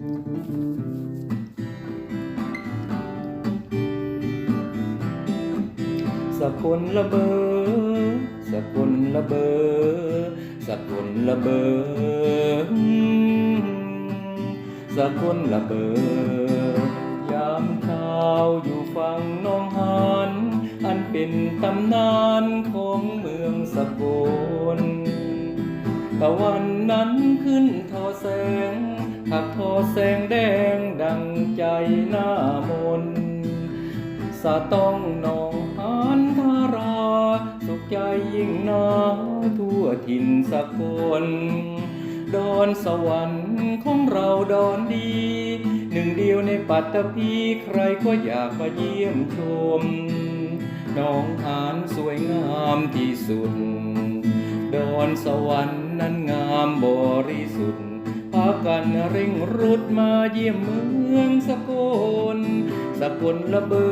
สกุลละเบอสกุลละเบอสกุลละเบอสกุลละเบอยามเช้าอยู่ฝั่งน้องหานอันเป็นตำนานของเมืองสกุลตะวันนั้นขึ้นทอแสง ขับทอแสงแดงดังใจหน้ามนสะต้องนองหานทารา สุขใจยิ่งนาทั่วถิ่นสกลดอนสวรรค์ของเราดอนดี หนึ่งเดียวในปัตตภีใครก็อยากมาเยี่ยมชมหนองหานสวยงามที่สุด ดอนสวรรค์นั้นงามบริสุทธิ์ากันเร่งรุดมาเยี่ยมเมืองสกล สกลละเบอ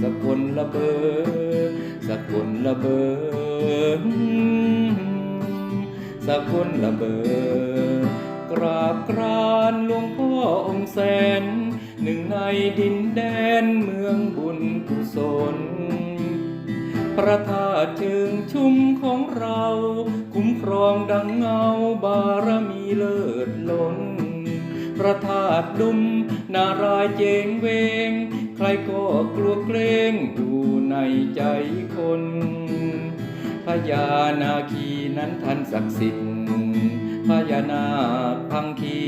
สกลละเบอสกลละเบอสกลละเบอกราบกรานหลวงพ่อองค์แสน หนึ่งในดินแดนเมืองบุญกุศล ระธาตุเชิงชุมของเรา คุ้มครองดังเงาบารมีเลิศล้น พระธาตุดุมนารายเจงเวง ใครก็กลัวเกรงอยู่ในใจคนพญานาคีนั้นท่านศักดิ์สิทธิ์พญานาคพังคี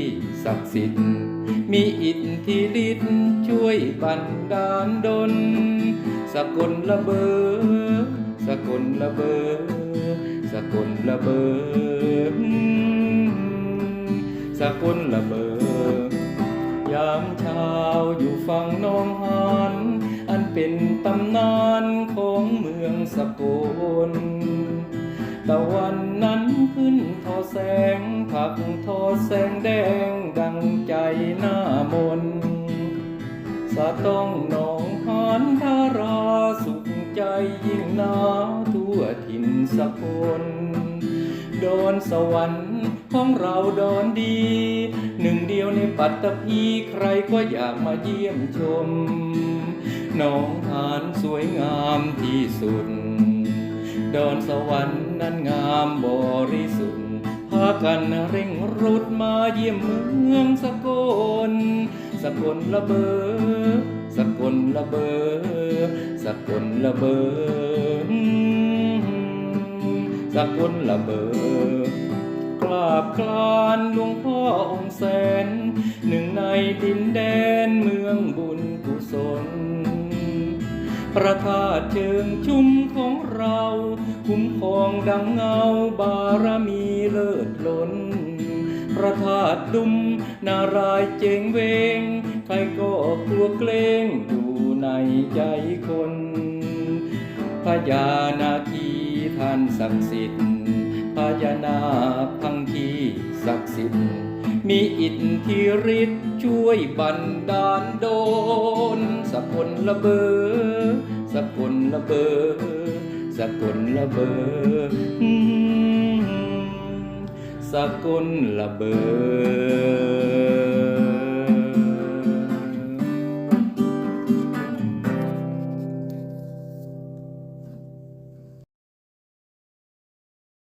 ศักดิ์สิทธิ์ มีอิทธิฤทธิ์ช่วยบันดาลดล สกุลละเบอสกุลละเบอสกุลละเบอสกุลละเบอยามเช้าอยู่ฝั่งหนองหานอันเป็นตำนานของเมืองสกุลตะวันนั้นขึ้นทอแสงผักทอแสงแดงดังใจหน้ามน สะต้องหนองหานทาราสุขใจยิ่งหนาทั่วถิ่นสกลดอนสวรรค์ของเราดอนดี หนึ่งเดียวในปัตตภีใครก็อยากมาเยี่ยมชมหนองหานสวยงามที่สุด ดอนสวรรค์นั้นงามบริสุทธิ์พากันเร่งรุดมาเยี่ยมเมืองสกล สกลละเบอสกลละเบอสกลละเบอสกลละเบอกราบกลานหลวงพ่อองค์แสน หนึ่งในดินแดนเมืองบุญกุศลพระธาตุเชิงชุมของเรา คุ้มครองดังเงาบารมี ธาตุดุม นารายเจงเวง ใครก็กลัวเกรงอยู่ในใจคนพญานาคีท่านศักดิ์สิทธิ์พญานาพังคีศักดิ์สิทธิ์มีอิทธิฤทธิ์ช่วยบันดาลโดนสกุลละเบอสกุลละเบอสกุลละเบอ สกลละเบอ